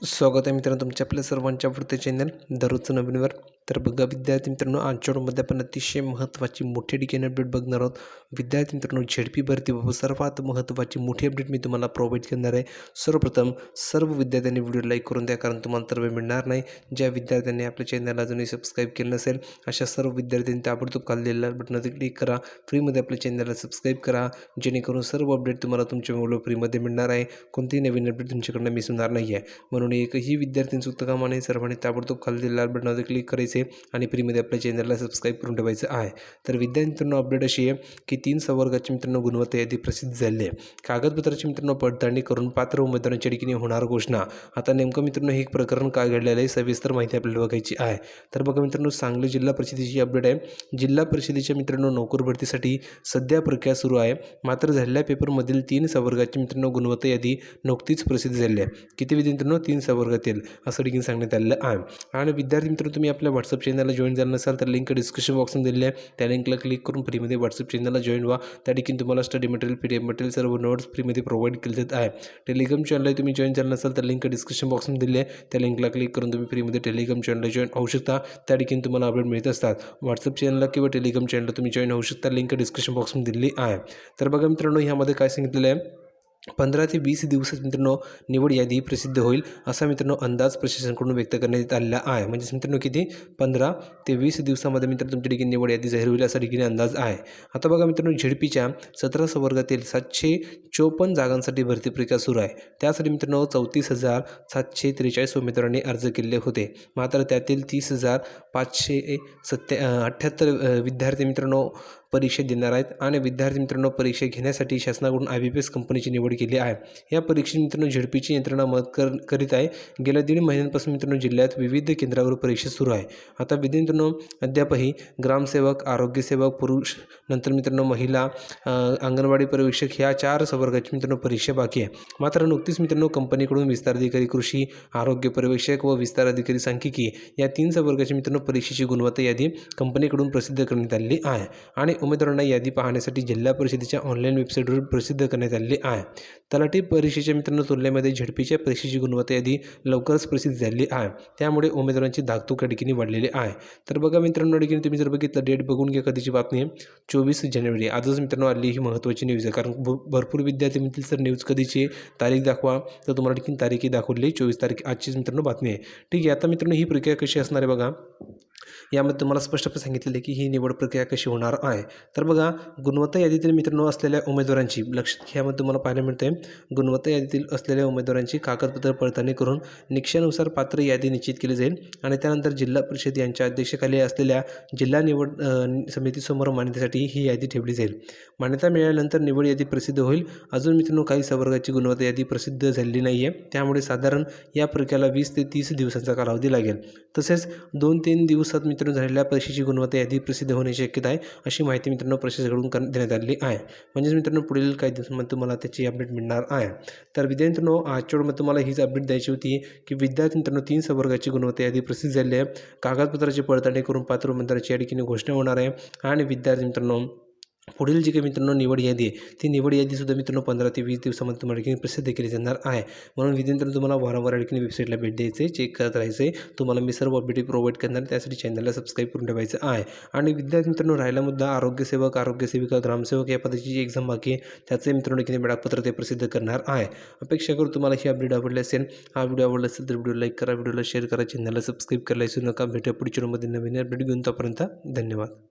स्वागत आहे मित्रांनो तुमच्या आपल्या सर्वांच्या आवडते चॅनल दररोजचं नवीनवर तर बघा विद्यार्थी मित्रांनो आजच्या व्हिडिओमध्ये आपण अतिशय महत्त्वाची मोठी ठिकाणी अपडेट बघणार आहोत. विद्यार्थी मित्रांनो झेडपी भरतीबाबत सर्वात महत्त्वाची मोठी अपडेट मी तुम्हाला प्रोव्हाइड करणार आहे. सर्वप्रथम सर्व विद्यार्थ्यांनी व्हिडिओ लाईक करून द्या कारण तुम्हाला तर वेळ मिळणार नाही. ज्या विद्यार्थ्यांनी आपल्या चॅनलला अजूनही सबस्क्राईब केलं नसेल अशा सर्व विद्यार्थ्यांनी ताबडतोब खाल्लेल्या बटनावर क्लिक करा. फ्रीमध्ये आपल्या चॅनलला सबस्क्राईब करा. जेणेकरून सर्व अपडेट तुम्हाला तुमच्या मुलं फ्रीमध्ये मिळणार आहे. कोणतीही नवीन अपडेट तुमच्याकडनं मिस होणार नाही आहे म्हणून एकही विद्यार्थ्यांचं चुकतं कामा सर्वांनी ताबडतोब खाली लाल बटनावर क्लिक करायचे. आणि फ्रीमध्ये आपल्या चॅनलला सबस्क्राईब करून ठेवायचं आहे. तर विद्यार्थी मित्रांनो अपडेट अशी आहे की तीन संवर्गाची मित्रांनो गुणवत्ता यादी प्रसिद्ध झाली आहे. कागदपत्राची मित्रांनो पडताळणी करून पात्र उमेदवारांच्या ठिकाणी होणार घोषणा. आता नेमकं मित्रांनो हे प्रकरण काय घडलेलं आहे सविस्तर माहिती आपल्याला बघायची आहे. तर बघा मित्रांनो सांगली जिल्हा परिषदेची अपडेट आहे. जिल्हा परिषदेच्या मित्रांनो नोकर भरतीसाठी सध्या प्रक्रिया सुरू आहे. मात्र झालेल्या पेपरमधील तीन संवर्गाची मित्रांनो गुणवत्ता यादी नुकतीच प्रसिद्ध झाली आहे. किती विद्यार्थ्यांनो तीन संवर्गातील असं ठिकाणी सांगण्यात आलेलं आहे. आणि विद्यार्थी मित्रांनो तुम्ही आपल्या व्हॉट्सअप चॅनलला जॉईन झालं नसाल तर लिंक डिस्क्रिप्शन बॉक्समध्ये दिली आहे. त्या लिंकला क्लिक करून फ्रीमध्ये व्हॉट्सअप चॅनलला जॉईन व्हा. त्या ठिकाणी तुम्हाला study material P D F material सर्व नोट्स फ्रीमध्ये प्रोव्हाइड केले जात आहे. टेलिग्राम चॅनलला तुम्ही जॉईन झालं नसाल तर लिंक डिस्क्रिप्शन बॉक्समध्ये दिली आहे. त्या लिंकला क्लिक करून तुम्ही फ्रीमध्ये टेलिग्राम चॅनलला जॉईन होऊ शकता. त्या ठिकाणी तुम्हाला अपडेट मिळत असतात. व्हॉट्सअप चॅनलला किंवा टेलिग्राम चॅनलला तुम्ही जॉईन होऊ शकता. लिंक डिस्क्रिप्शन बॉक्समध्ये दिली आहे. तर बघा मित्रांनो ह्यामध्ये काय सांगितलेलं आहे? पंधरा ते वीस दिवसात मित्रांनो निवड यादी प्रसिद्ध होईल असा मित्रांनो अंदाज प्रशासनाकडून व्यक्त करण्यात आलेला आहे. म्हणजेच मित्रांनो किती पंधरा ते वीस दिवसामध्ये मित्रांनो तुमच्या ठिकाणी निवड यादी जाहीर होईल असा ठिकाणी अंदाज आहे. आता बघा मित्रांनो झेडपीच्या सतरा संवर्गातील सातशे चोपन्न जागांसाठी भरती प्रक्रिया सुरू आहे. त्यासाठी मित्रांनो चौतीस हजार सातशे त्रेचाळीस उमेदवारांनी अर्ज केले होते. मात्र त्यातील तीस हजार पाचशे सत्या अठ्ठ्याहत्तर विद्यार्थी मित्रांनो परीक्षा देणार आहेत. आणि विद्यार्थी मित्रांनो परीक्षा घेण्यासाठी शासनाकडून आय बी पी एस कंपनीची निवड केली आहे. या परीक्षेत मित्रांनो झेडपीची यंत्रणा मदत कर करीत आहे. गेल्या दीड महिन्यांपासून मित्रांनो जिल्ह्यात विविध केंद्रावर परीक्षा सुरू आहे. आता विद्यार्थी मित्रांनो अद्यापही ग्रामसेवक आरोग्यसेवक पुरुष नंतर मित्रांनो महिला अंगणवाडी पर्यवेक्षक ह्या चार संवर्गाची मित्रांनो परीक्षा बाकी आहे. मात्र नुकतीच मित्रांनो कंपनीकडून विस्तार अधिकारी कृषी आरोग्य पर्यवेक्षक व विस्तार अधिकारी सांख्यिकी या तीन संवर्गाची मित्रांनो परीक्षेची गुणवत्ता यादी कंपनीकडून प्रसिद्ध करण्यात आलेली आहे. आणि उमेदवारांना यादी पाहण्यासाठी जिल्हा परिषदेच्या ऑनलाईन वेबसाईटवर प्रसिद्ध करण्यात आलेली आहे तलाठी परीक्षेच्या मित्रांनो तुलनेमध्ये झडपीच्या परीक्षेची गुणवत्ता यादी लवकरच प्रसिद्ध झालेली आहे. त्यामुळे उमेदवारांची धाकधूक ठिकाणी वाढलेली आहे. तर बघा मित्रांनो ठिकाणी तुम्ही जर बघितलं डेट बघून घ्या कधीची बातमी आहे. चोवीस जानेवारी. आजच मित्रांनो आली ही महत्त्वाची न्यूज आहे. कारण भरपूर विद्यार्थी म्हणतील सर न्यूज कधीची तारीख दाखवा. तर तुम्हाला ठिकाणी तारीखही दाखवली चोवीस तारीख आजचीच मित्रांनो बातमी आहे. ठीक आहे आता मित्रांनो ही प्रक्रिया कशी असणार आहे बघा. यामध्ये तुम्हाला स्पष्टपणे सांगितलेलं आहे की ही निवड प्रक्रिया कशी होणार आहे. तर बघा गुणवत्ता यादीतील मित्रांनो असलेल्या उमेदवारांची लक्षात यामध्ये तुम्हाला पाहायला मिळते गुणवत्ता यादीतील असलेल्या उमेदवारांची कागदपत्र पडताळणी करून निकषानुसार पात्र यादी निश्चित केली जाईल. आणि त्यानंतर जिल्हा परिषद यांच्या अध्यक्षाखाली असलेल्या जिल्हा निवड समितीसमोर मान्यतेसाठी ही यादी ठेवली जाईल. मान्यता मिळाल्यानंतर निवड यादी प्रसिद्ध होईल. अजून मित्रांनो काही संवर्गाची गुणवत्ता यादी प्रसिद्ध झालेली नाही आहे त्यामुळे साधारण या प्रक्रियेला वीस ते तीस दिवसांचा कालावधी लागेल. तसेच दोन तीन दिवसात मित्रांनो झालेल्या परीक्षेची गुणवत्ता यादी प्रसिद्ध होण्याची शक्यता आहे अशी माहिती मित्रांनो प्रशासनाकडून देण्यात आलेली आहे. म्हणजेच मित्रांनो पुढील काही दिवसांमध्ये तुम्हाला त्याची अपडेट मिळणार आहे. तर विद्यार्थ्यांनो आजच्या तुम्हाला हीच अपडेट द्यायची होती की विद्यार्थी मित्रांनो तीन संवर्गाची गुणवत्ता यादी प्रसिद्ध झाली आहे. कागदपत्राची पडताळणी करून पात्र उमेदवाराची या ठिकाणी घोषणा होणार आहे. आणि विद्यार्थी मित्रांनो पुढील जी काही मित्रांनो निवड यादी आहे ती निवड यादीसुद्धा मित्रांनो पंधरा ते वीस दिवसामध्ये तुम्हाला ठिकाणी प्रसिद्ध केली जाणार आहे. म्हणून विद्यार्थ्यांना तुम्हाला वारंवार ठिकाणी वेबसाईटला भेट द्यायचं आहे चेक करत राहायचं आहे तुम्हाला मी सर्व अपडेट प्रोव्हाइड करणार त्यासाठी चॅनलला सबस्क्राईब करून ठेवायचं आहे. आणि विद्यार्थी मित्रांनो राहिला मुद्दा आरोग्यसेवक आरोग्यसेविका ग्रामसेवक या पदाची जी एक्झाम बाकी आहे त्याचे मित्रांनो ठिकाणी वेळापत्र ते प्रसिद्ध करणार आहे. अपेक्षा करू तुम्हाला ही अपडेट आवडली असेल हा व्हिडिओ आवडला असेल तर व्हिडिओ लाईक करा व्हिडिओला शेअर करा चॅनलला सबस्क्राईब करायला विसरू नका. भेटूया पुढच्या नवीन अपडेट घेऊन तोपर्यंत धन्यवाद.